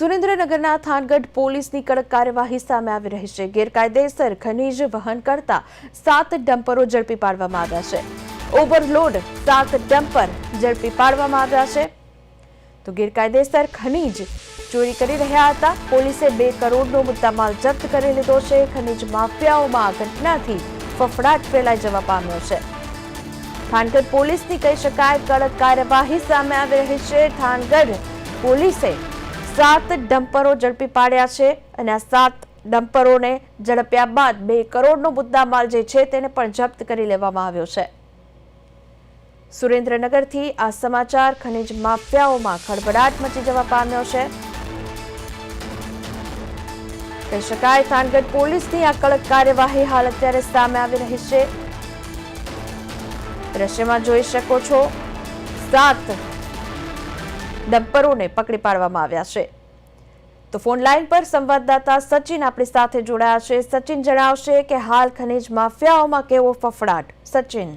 સુરેન્દ્રનગરના થાનગઢ પોલીસની કડક કાર્યવાહી સામે આવી રહી છે. ગેરકાયદેસર ખનીજ વહન કરતા સાત ડમ્પરો ઝડપી પાડવામાં આવ્યા છે. ઓવરલોડ સાત ડમ્પર ઝડપી પાડવામાં આવ્યા છે. તો ગેરકાયદેસર ખનીજ ચોરી કરી રહ્યા હતા. પોલીસે બે કરોડનો મુદ્દામાલ જપ્ત કરી લીધો છે. ખનીજ માફિયાઓમાં આ ઘટનાથી ફફડાટ ફેલાઈ જવા પામ્યો છે. થાનગઢ પોલીસની કહી શકાય, કડક કાર્યવાહી સામે આવી રહી છે. થાનગઢ પોલીસે સાત ડમ્પરો ઝડપી પાડ્યા છે અને આ સાત ડમ્પરોને ઝડપ્યા બાદ બે કરોડનો મુદ્દામાલ જે છે તેને પણ જપ્ત કરી લેવામાં આવ્યો છે. સુરેન્દ્રનગરથી આ સમાચાર ખનિજ માફિયાઓમાં ખળભળાટ મચી જવા પામ્યો છે. કહી શકાય થાનગઢ પોલીસની આ કડક કાર્યવાહી હાલ અત્યારે સામે આવી રહી છે. દ્રશ્યમાં જોઈ શકો છો, સાત ડમ્પરોને પકડી પાડવામાં આવ્યા છે. તો ફોન લાઈન પર સંવાદદાતા સચિન આપણી સાથે જોડાયા છે. સચિન જણાવશે કે હાલ ખનીજ માફિયાઓમાં કેવો ફફડાટ? સચિન.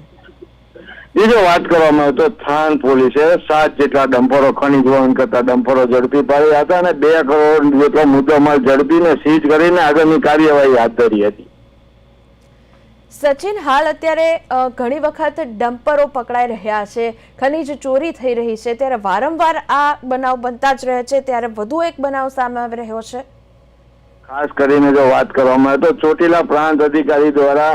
બીજો વાત કરવામાં આવે તો થાન પોલીસે સાત જેટલા ડમ્પરો ખનીજ વહન કરતા ડમ્પરો ઝડપી પાડ્યા હતા અને બે કરોડ જેટલો મુદ્દામાલ ઝડપીને સીઝ કરીને આગળની કાર્યવાહી હાથ ધરી હતી. સચિન હાલ અત્યારે ઘણી વખત ડમ્પરો પકડાઈ રહ્યા છે, ખનીજ ચોરી થઈ રહી છે, ત્યારે વારંવાર આ બનાવ બનતા જ રહે છે, ત્યારે વધુ એક બનાવ સામે આવી રહ્યો છે. ખાસ કરીને જો વાત કરવામાં આવે તો ચોટીલા પ્રાંત અધિકારી દ્વારા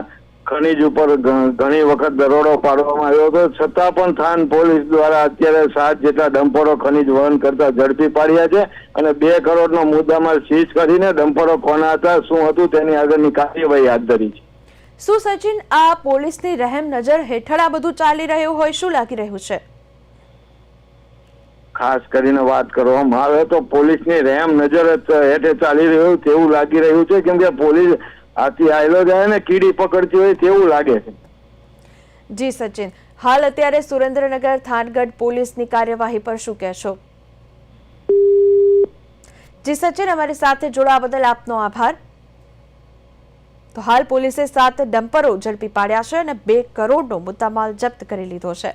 ખનીજ ઉપર ઘણી વખત દરોડો પાડવામાં આવ્યો હતો. છતાં પણ થાન પોલીસ દ્વારા અત્યારે સાત જેટલા ડમ્પરો ખનીજ વહન કરતા ઝડપી પાડ્યા છે અને બે કરોડનો મુદ્દામાં સીઝ કરીને ડમ્પરો કોના હતા, શું હતું તેની આગળની કાર્યવાહી હાથ ધરી છે. શું સચિન આ પોલીસની રહેમ નજર હેઠળ આ બધું ચાલી રહ્યું હોય શું લાગી રહ્યું છે? ખાસ કરીને વાત કરવામાં આવે તો પોલીસની રહેમ નજર હેઠે ચાલી રહ્યું તેવું લાગી રહ્યું છે કેમ કે પોલીસ આથી આયલો જાય ને કીડી પકડતી હોય તેવું લાગે છે. જી સચિન હાલ અત્યારે સુરેન્દ્રનગર થાનગઢ પોલીસની કાર્યવાહી પર શું કહેશો? જી સચિન અમારી સાથે જોડાવા બદલ આપનો આભાર. હાલ પોલીસે સાત ડમ્પરો ઝડપી પાડ્યા છે અને બે કરોડનો મુદ્દામાલ જપ્ત કરી લીધો છે.